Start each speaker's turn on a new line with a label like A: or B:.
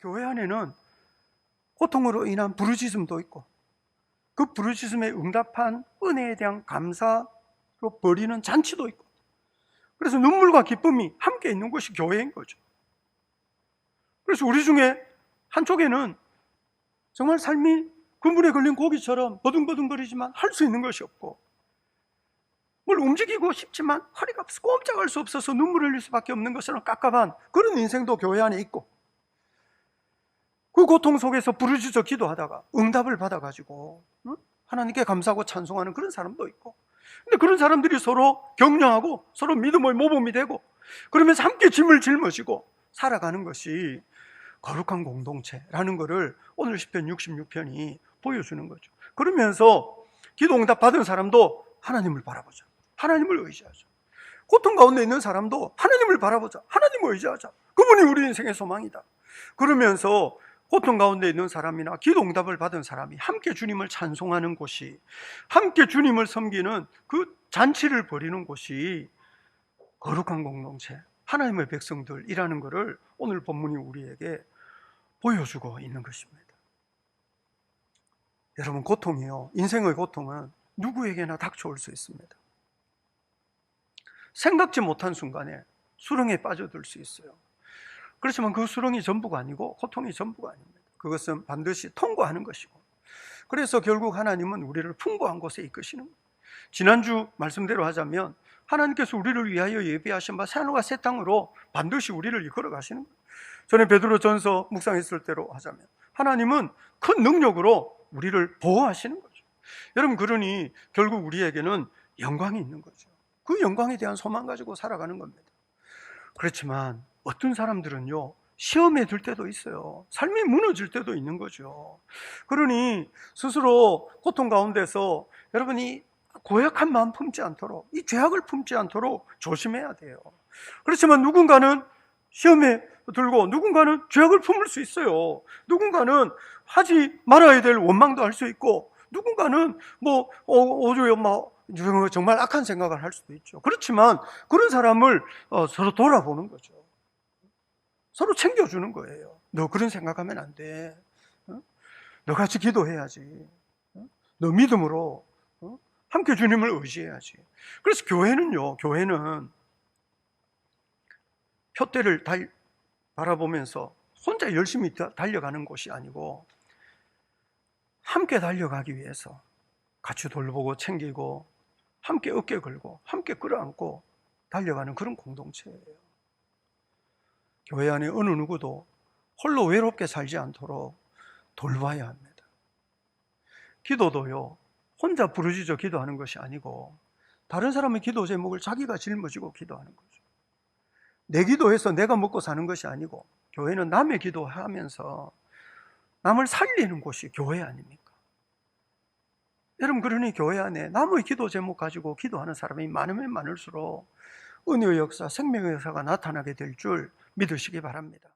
A: 교회 안에는 고통으로 인한 부르짖음도 있고 그 부르짖음에 응답한 은혜에 대한 감사로 벌이는 잔치도 있고 그래서 눈물과 기쁨이 함께 있는 것이 교회인 거죠. 그래서 우리 중에 한쪽에는 정말 삶이 근분에 걸린 고기처럼 버둥버둥거리지만 할 수 있는 것이 없고 뭘 움직이고 싶지만 허리가 꼼짝할 수 없어서 눈물을 흘릴 수밖에 없는 것처럼 깝깝한 그런 인생도 교회 안에 있고 그 고통 속에서 부르짖어 기도하다가 응답을 받아가지고 응? 하나님께 감사하고 찬송하는 그런 사람도 있고 근데 그런 사람들이 서로 격려하고 서로 믿음의 모범이 되고 그러면서 함께 짐을 짊어지고 살아가는 것이 거룩한 공동체라는 것을 오늘 10편 66편이 보여주는 거죠. 그러면서 기도 응답 받은 사람도 하나님을 바라보자. 하나님을 의지하자. 고통 가운데 있는 사람도 하나님을 바라보자. 하나님을 의지하자. 그분이 우리 인생의 소망이다. 그러면서 고통 가운데 있는 사람이나 기도 응답을 받은 사람이 함께 주님을 찬송하는 곳이 함께 주님을 섬기는 그 잔치를 벌이는 곳이 거룩한 공동체, 하나님의 백성들이라는 것을 오늘 본문이 우리에게 보여주고 있는 것입니다. 여러분, 고통이요. 인생의 고통은 누구에게나 닥쳐올 수 있습니다. 생각지 못한 순간에 수렁에 빠져들 수 있어요. 그렇지만 그 수렁이 전부가 아니고 고통이 전부가 아닙니다. 그것은 반드시 통과하는 것이고. 그래서 결국 하나님은 우리를 풍부한 곳에 이끄시는 거예요. 지난주 말씀대로 하자면 하나님께서 우리를 위하여 예비하신 바 산호가 새 땅으로 반드시 우리를 이끌어 가시는 거예요. 전에 베드로 전서 묵상했을 때로 하자면 하나님은 큰 능력으로 우리를 보호하시는 거죠. 여러분 그러니 결국 우리에게는 영광이 있는 거죠. 그 영광에 대한 소망 가지고 살아가는 겁니다. 그렇지만 어떤 사람들은요 시험에 들 때도 있어요. 삶이 무너질 때도 있는 거죠. 그러니 스스로 고통 가운데서 여러분이 고약한 마음 품지 않도록 이 죄악을 품지 않도록 조심해야 돼요. 그렇지만 누군가는 시험에 들고 누군가는 죄악을 품을 수 있어요. 누군가는 하지 말아야 될 원망도 할 수 있고 누군가는 뭐 오조에 뭐 정말 악한 생각을 할 수도 있죠. 그렇지만 그런 사람을 어, 서로 돌아보는 거죠. 서로 챙겨주는 거예요. 너 그런 생각하면 안 돼. 어? 너 같이 기도해야지. 어? 너 믿음으로 어? 함께 주님을 의지해야지. 그래서 교회는요, 교회는 표대를 달, 바라보면서 혼자 열심히 달려가는 곳이 아니고 함께 달려가기 위해서 같이 돌보고 챙기고 함께 어깨 걸고 함께 끌어안고 달려가는 그런 공동체예요. 교회 안에 어느 누구도 홀로 외롭게 살지 않도록 돌봐야 합니다. 기도도요, 혼자 부르짖어 기도하는 것이 아니고 다른 사람의 기도 제목을 자기가 짊어지고 기도하는 거죠. 내 기도해서 내가 먹고 사는 것이 아니고 교회는 남의 기도하면서 남을 살리는 곳이 교회 아닙니까? 여러분 그러니 교회 안에 남의 기도 제목 가지고 기도하는 사람이 많으면 많을수록 은혜의 역사, 생명의 역사가 나타나게 될 줄 믿으시기 바랍니다.